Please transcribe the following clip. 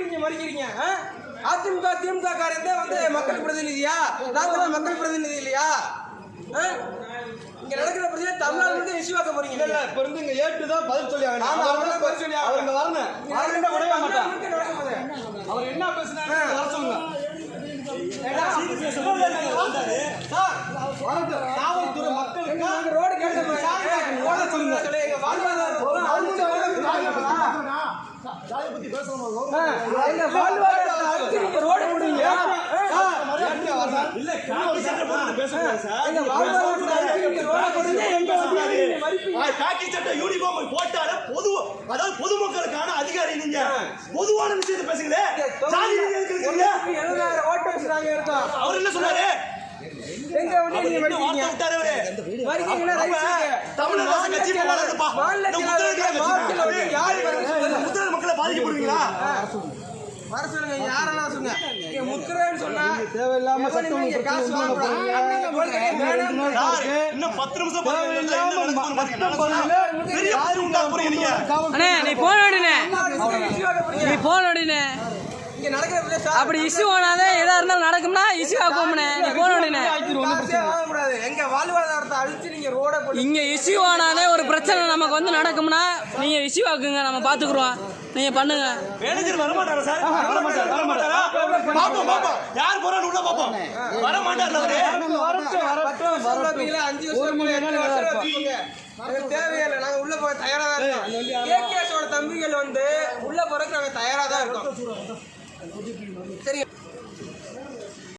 நீங்க மறிக்கிறீங்க? அதிமுக திமுக காரந்தே வந்து மக்கள் பிரதிநிதியா நாங்க தான் மக்கள் பிரதிநிதி இல்லையா? இங்க நடக்கிற பிரச்சனை தமிழ்நாடு போறீங்க இல்ல இல்ல இப்ப இருந்து இங்க ஏட்டு தான் பதில் சொல்லி ஆகணும் ஆமா, அவர் அவர் பதில் சொல்லி. அவர் இங்க வரணும் விடவே மாட்டான் போகுது. அவர் என்ன பேசுனாரு வர சொல்லுங்க வரட்டும். காவல்துறை மக்களுக்கு ரோடு கேட்ட சொல்லுங்க எங்க வாழ்வாதாரம் அவங்க எங்க வாழ்வாதாரத்தை அழிச்சு நீங்க ரோடு போடுவீங்க இல்ல காக்கி சட்டை போட்டு பேசுறாங்க சார் எங்க வாழ்வாதாரத்தை அழிச்சு நீங்க ரோட போடுவீங்க எங்க வண்டியை நீங்க மறிப்பீங்க காக்கி சட்டை யூனிஃபார்ம் போட்டால பொது அதாவது பொதுமக்களுக்கான அதிகாரி நீங்க பொதுவான விஷயத்தை பேசுங்களே ஜாதி நீங்க எதுக்கு இருக்கீங்க? எழுபதாயிரம் ஓட்டர்ஸ் நாங்க இருக்கோம் அவர் என்ன சொன்னாரு எங்க நீங்க. தமிழக கட்சி போராடுதுப்பா. மாநில இந்த முத்திரை செயலாளர் மாவட்டத்தில் வந்து யாரு வருது சொல்லுங்க. முத்திரை மக்களை பாதிக்கப்படுவீங்களா வர சொல்லுங்க. யாரெல்லாம் சொல்லுங்க? முத்திரைன்னு சொன்னா தேவையில்லாம சட்டம் காசு இன்னும் பத்து நிமிஷம் நீ போன் போறீங்க. நீ போன் பிரச்சனை அப்படி இஷ்யூ ஆனாதே எதா இருந்தாலும் நடக்கும்னா இஷ்யூ ஆக்கும்னே நீ போன் வாங்கக்கூடாது. எங்க வாழ்வாதாரத்தை அழிச்சு இங்க இஷ்யூ ஆனாதே ஒரு பிரச்சனை நமக்கு வந்து நடக்கும்னா நீங்க இஷ்யூ ஆக்குங்க நம்ம பாத்துக்குறோம். நீங்க பண்ணுங்க. மேனேஜர் வர மாட்டாரா சார் வர மாட்டாரா வர மாட்டாரா பாப்போம் பாப்போம். யார் போறான்னு உள்ள பாப்போம். வர மாட்டார்ல அவரு? பத்து வருஷம் வைப்பீங்களா, அஞ்சு வருஷம் வைப்பீங்களா, எட்டு வருஷம் வைப்பீங்க. எனக்கு தேவையில்லை. நாங்க உள்ள போக தயாரா தான் இருக்கோம். கேகேஎஸோட தம்பிகள் வந்து உள்ள போறதுக்கு நாங்க தயாரா தான் இருக்கோம். சரி.